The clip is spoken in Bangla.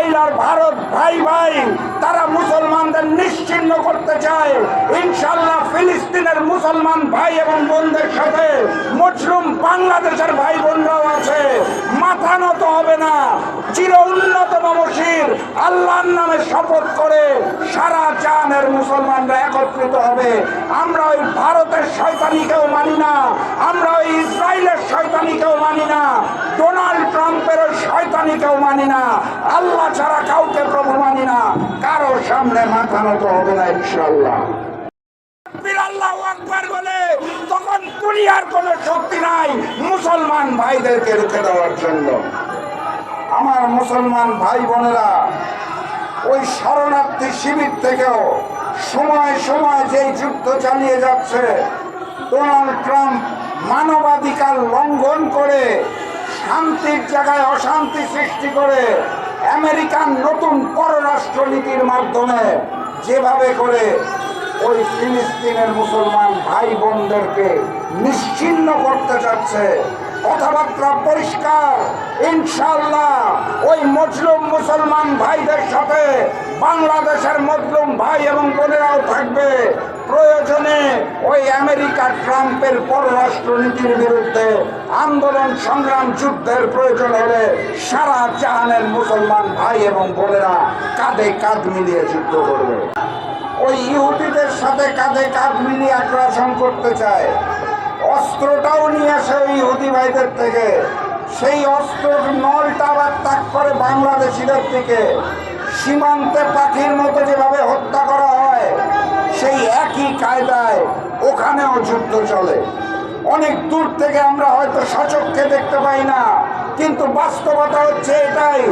ইসরায়েল আর ভারত ভাই ভাই, তারা মুসলমানদের নিশ্চিহ্ন করতে চায়। ইনশাল্লাহ ফিলিস্তিনের মুসলমান ভাই এবং বোনদের সাথে মুসলিম বাংলাদেশের ভাই বোনরাও আছে। মাথা নত হবে না। চির উন্নত মমশির আল্লাহর নামে শপথ করে সারা জানের মুসলমানরা একত্রিত হবে। আমরা ওই ভারতের শয়তানিকেও মানি না আমরা ওই ইসরায়েলের শয়তানিকেও মানি না ডোনাল্ড ট্রাম্পের ওই শয়তানিকেও মানি না। আল্লাহ ছাড়া কাউকে প্রভু মানি না। কারও সামনে মাথা নত হবে না ইনশাল্লাহ আমার মুসলমান ভাই বোনেরা, ওই শরণার্থী শিবির থেকেও সময় সময় যুদ্ধ চালিয়ে যাচ্ছে মানবাধিকার লঙ্ঘন করে শান্তির জায়গায় অশান্তি সৃষ্টি করে আমেরিকান নতুন পররাষ্ট্রনীতির মাধ্যমে যেভাবে করে ওই ফিলিস্তিনের মুসলমান ভাই বোনদেরকে নিশ্চিহ্ন করতে চাচ্ছে, কথাবার্তা পরিষ্কার ইনশাল্লাহ ওই মজলুম মুসলমান ভাইদের সাথে বাংলাদেশের মজলুম ভাই এবং বোনেরাও থাকবে। প্রয়োজনে ওই আমেরিকা ট্রাম্পের পররাষ্ট্রনীতির বিরুদ্ধে আন্দোলন, সংগ্রাম, যুদ্ধের প্রয়োজন হলে সারা জাহানের মুসলমান ভাই এবং বোনেরা কাঁধে কাঁধ মিলিয়ে যুদ্ধ করবে। ওই ইহুদিদের সাথে কাঁধে কাঁধ মিলিয়ে আগ্রাসন করতে চায়। অস্ত্রটাও নিয়ে আসে ওই ইহুদি ভাইদের থেকে। সেই অস্ত্রের নলটা আবার তাক করে বাংলাদেশিদের থেকে। সীমান্তে পাখির মতো যেভাবে হত্যা ওখানেও যুদ্ধ চলে। অনেক দূর থেকে আমরা হয়তো সচক্ষে দেখতে পাই না, কিন্তু বাস্তবতা হচ্ছে এটাই।